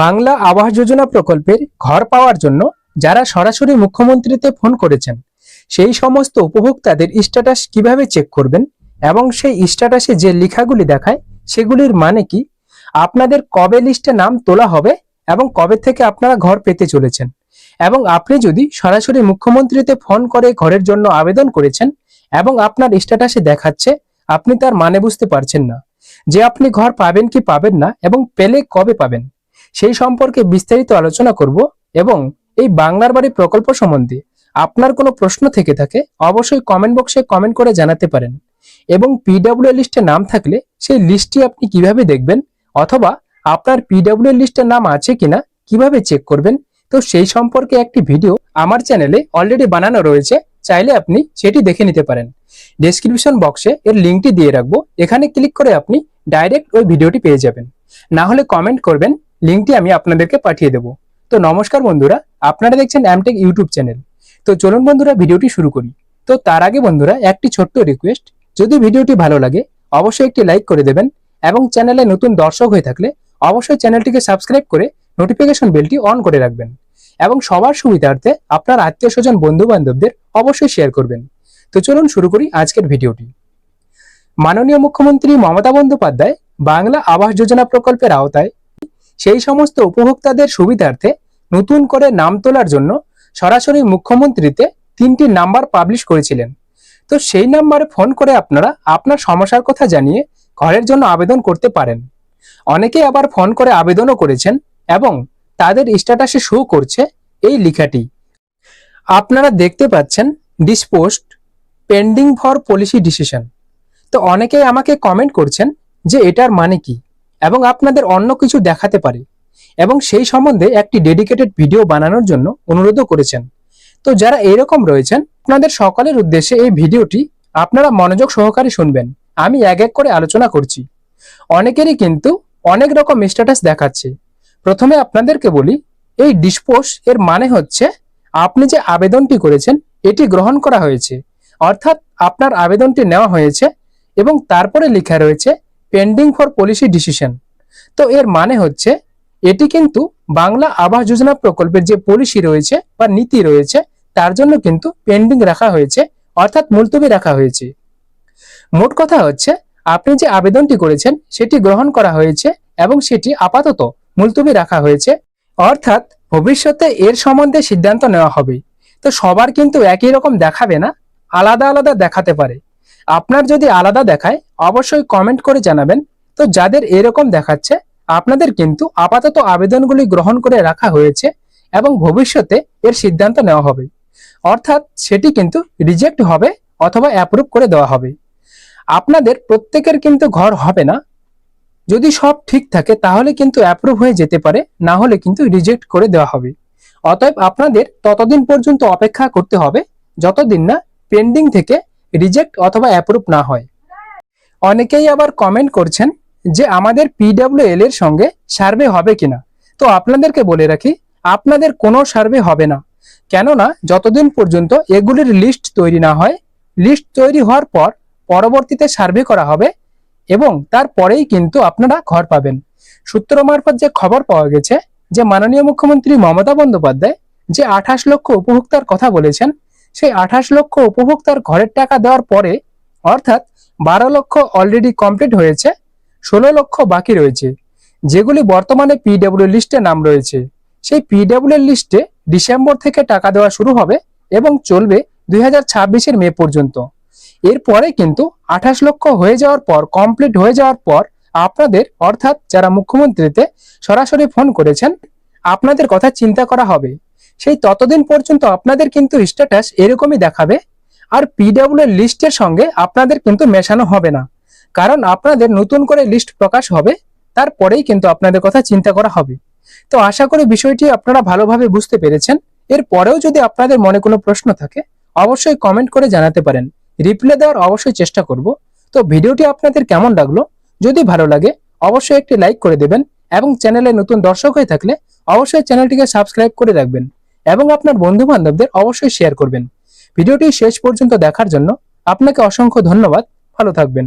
বাংলা আবাস যোজনা প্রকল্পের ঘর পাওয়ার জন্য যারা সরাসরি মুখ্যমন্ত্রীতে ফোন করেছেন, সেই সমস্ত উপভোক্তাদের স্ট্যাটাস কীভাবে চেক করবেন এবং সেই স্ট্যাটাসে যে লেখাগুলি দেখায় সেগুলির মানে কি? আপনাদের কবে লিস্টে নাম তোলা হবে এবং কবে থেকে আপনারা ঘর পেতে চলেছেন? এবং আপনি যদি সরাসরি মুখ্যমন্ত্রীতে ফোন করে ঘরের জন্য আবেদন করেছেন এবং আপনার স্ট্যাটাসে দেখাচ্ছে, আপনি তার মানে বুঝতে পারছেন না যে আপনি ঘর পাবেন কি পাবেন না এবং পেলে কবে পাবেন। সেই সম্পর্কে বিস্তারিত আলোচনা করব এবং এই বাংলার বাড়ি প্রকল্প সম্বন্ধে আপনার কোনো প্রশ্ন থেকে থাকে, অবশ্যই কমেন্ট বক্সে কমেন্ট করে জানাতে পারেন। এবং পিডব্লিউ লিস্টে নাম থাকলে সেই লিস্টটি আপনি কীভাবে দেখবেন অথবা আপনার পিডব্লিউ লিস্টে নাম আছে কিনা কীভাবে চেক করবেন, তো সেই সম্পর্কে একটি ভিডিও আমার চ্যানেলে অলরেডি বানানো রয়েছে, চাইলে আপনি সেটি দেখে নিতে পারেন। ডেসক্রিপশন বক্সে এর লিঙ্কটি দিয়ে রাখব, এখানে ক্লিক করে আপনি ডাইরেক্ট ওই ভিডিওটি পেয়ে যাবেন। না হলে কমেন্ট করবেন লিঙ্কটি আমি আপনাদেরকে পাঠিয়ে দেবো। তো নমস্কার বন্ধুরা, আপনারা দেখছেন অ্যামটেক ইউটিউব চ্যানেল তো চলুন বন্ধুরা, ভিডিওটি শুরু করি। তো তার আগে বন্ধুরা, একটি ছোট্ট রিকোয়েস্ট যদি ভিডিওটি ভালো লাগে, অবশ্যই একটি লাইক করে দেবেন এবং চ্যানেলে নতুন দর্শক হয়ে থাকলে অবশ্যই চ্যানেলটিকে সাবস্ক্রাইব করে নোটিফিকেশন বেলটি অন করে রাখবেন এবং সবার সুবিধার্থে আপনার আত্মীয় স্বজন বন্ধু বান্ধবদের অবশ্যই শেয়ার করবেন। তো চলুন শুরু করি আজকের ভিডিওটি। মাননীয় মুখ্যমন্ত্রী মমতা বন্দ্যোপাধ্যায় বাংলা আবাস যোজনা প্রকল্পের আওতায় সেই সমস্ত উপভোক্তাদের সুবিধার্থে নতুন করে নাম তোলার জন্য সরাসরি মুখ্যমন্ত্রীতে তিনটি নাম্বার পাবলিশ করেছিলেন। তো সেই নাম্বারে ফোন করে আপনারা আপনার সমস্যার কথা জানিয়ে ঘরের জন্য আবেদন করতে পারেন। অনেকে আবার ফোন করে আবেদনও করেছেন এবং তাদের স্ট্যাটাসে শো করছে এই লেখাটি। আপনারা দেখতে পাচ্ছেন disposed pending for policy decision. তো অনেকেই আমাকে কমেন্ট করছেন যে এটার মানে কি? এবং আপনাদের অন্য কিছু দেখাতে পারে। এবং সেই সম্বন্ধে একটি ডেডিকেটেড ভিডিও বানানোর জন্য অনুরোধও করেছেন। তো যারা এরকম রয়েছেন, আপনাদের সকলের উদ্দেশ্যে এই ভিডিওটি আপনারা মনোযোগ সহকারে শুনবেন। আমি এক এক করে আলোচনা করছি। অনেকেরই কিন্তু অনেক রকম স্ট্যাটাস দেখাচ্ছে। প্রথমে আপনাদেরকে বলি, এই ডিসপোস এর মানে হচ্ছে, আপনি যে আবেদনটি করেছেন, এটি গ্রহণ করা হয়েছে। অর্থাৎ আপনার আবেদনটি নেওয়া হয়েছে এবং তারপরে লেখা রয়েছে পেন্ডিং ফর পলিসি ডিসিশন তো এর মানে হচ্ছে, এটি কিন্তু বাংলা আবাস যোজনা প্রকল্পের যে পলিসি রয়েছে বা নীতি রয়েছে, তার জন্য কিন্তু পেন্ডিং রাখা হয়েছে, অর্থাৎ মুলতবি রাখা হয়েছে। মোট কথা হচ্ছে, আপনি যে আবেদনটি করেছেন, সেটি গ্রহণ করা হয়েছে এবং সেটি আপাতত মুলতবি রাখা হয়েছে, অর্থাৎ ভবিষ্যতে এর সম্বন্ধে সিদ্ধান্ত নেওয়া হবে। তো সবার কিন্তু একই রকম দেখাবে না, আলাদা আলাদা দেখাতে পারে। আপনার যদি আলাদা দেখায়, অবশ্যই কমেন্ট করে জানাবেন। তো যাদের এরকম দেখাচ্ছে, আপনাদের কিন্তু আপাতত আবেদনগুলি গ্রহণ করে রাখা হয়েছে এবং ভবিষ্যতে এর সিদ্ধান্ত নেওয়া হবে। অর্থাৎ সেটি কিন্তু রিজেক্ট হবে অথবা অ্যাপ্রুভ করে দেওয়া হবে। আপনাদের প্রত্যেকের কিন্তু ঘর হবে না। যদি সব ঠিক থাকে, তাহলে কিন্তু অ্যাপ্রুভ হয়ে যেতে পারে, না হলে কিন্তু রিজেক্ট করে দেওয়া হবে। অতএব আপনাদের ততদিন পর্যন্ত অপেক্ষা করতে হবে, যতদিন না পেন্ডিং থেকে রিজেক্ট অথবা অ্যাপ্রুভ না হয়। অনেকেই আবার কমেন্ট করছেন যে আমাদের পিডব্লিউএল এর সঙ্গে সার্ভে হবে কিনা। তো আপনাদেরকে বলে রাখি, আপনাদের কোনো সার্ভে হবে না। কেননা যতদিন পর্যন্ত এগুলির লিস্ট তৈরি না হয় লিস্ট তৈরি হওয়ার পর পরবর্তীতে সার্ভে করা হবে এবং তারপরেই কিন্তু আপনারা ঘর পাবেন। সূত্র মারফত যে খবর পাওয়া গেছে, যে মাননীয় মুখ্যমন্ত্রী মমতা বন্দ্যোপাধ্যায় যে আঠাশ লক্ষ উপভোক্তার কথা বলেছেন সেই আঠাশ লক্ষ উপভোক্তার ঘরের টাকা দেওয়ার পরে, অর্থাৎ বারো লক্ষ অলরেডি কমপ্লিট হয়েছে, ষোলো লক্ষ বাকি রয়েছে, যেগুলি বর্তমানে পিডব্লিউ লিস্টে নাম রয়েছে। সেই পিডব্লিউ লিস্টে ডিসেম্বর থেকে টাকা দেওয়া শুরু হবে এবং চলবে দুই হাজার ছাব্বিশের মে পর্যন্ত। এরপরে কিন্তু আঠাশ লক্ষ হয়ে যাওয়ার পর কমপ্লিট হয়ে যাওয়ার পর আপনাদের, অর্থাৎ যারা মুখ্যমন্ত্রীতে সরাসরি ফোন করেছেন, আপনাদের কথা চিন্তা করা হবে। সেই ততদিন পর্যন্ত আপনাদের কিন্তু স্ট্যাটাস এরকমই দেখাবে। আর পিডব্লিউ লিস্টের সঙ্গে আপনাদের কিন্তু মেশানো হবে না। কারণ আপনাদের নতুন করে লিস্ট প্রকাশ হবে, তারপরেই কিন্তু আপনাদের কথা চিন্তা করা হবে। তো আশা করি বিষয়টি আপনারা ভালোভাবে বুঝতে পেরেছেন। এর পরেও যদি আপনাদের মনে কোনো প্রশ্ন থাকে, অবশ্যই কমেন্ট করে জানাতে পারেন। রিপ্লাই দেওয়ার অবশ্যই চেষ্টা করব। তো ভিডিওটি আপনাদের কেমন লাগল? যদি ভালো লাগে, অবশ্যই একটি লাইক করে দেবেন এবং চ্যানেলে নতুন দর্শক হয়ে থাকলে অবশ্যই চ্যানেলটিকে সাবস্ক্রাইব করে রাখবেন। এবং আপনার বন্ধু বান্ধবদের অবশ্যই শেয়ার করবেন। ভিডিওটি শেষ পর্যন্ত দেখার জন্য আপনাকে অসংখ্য ধন্যবাদ। ভালো থাকবেন।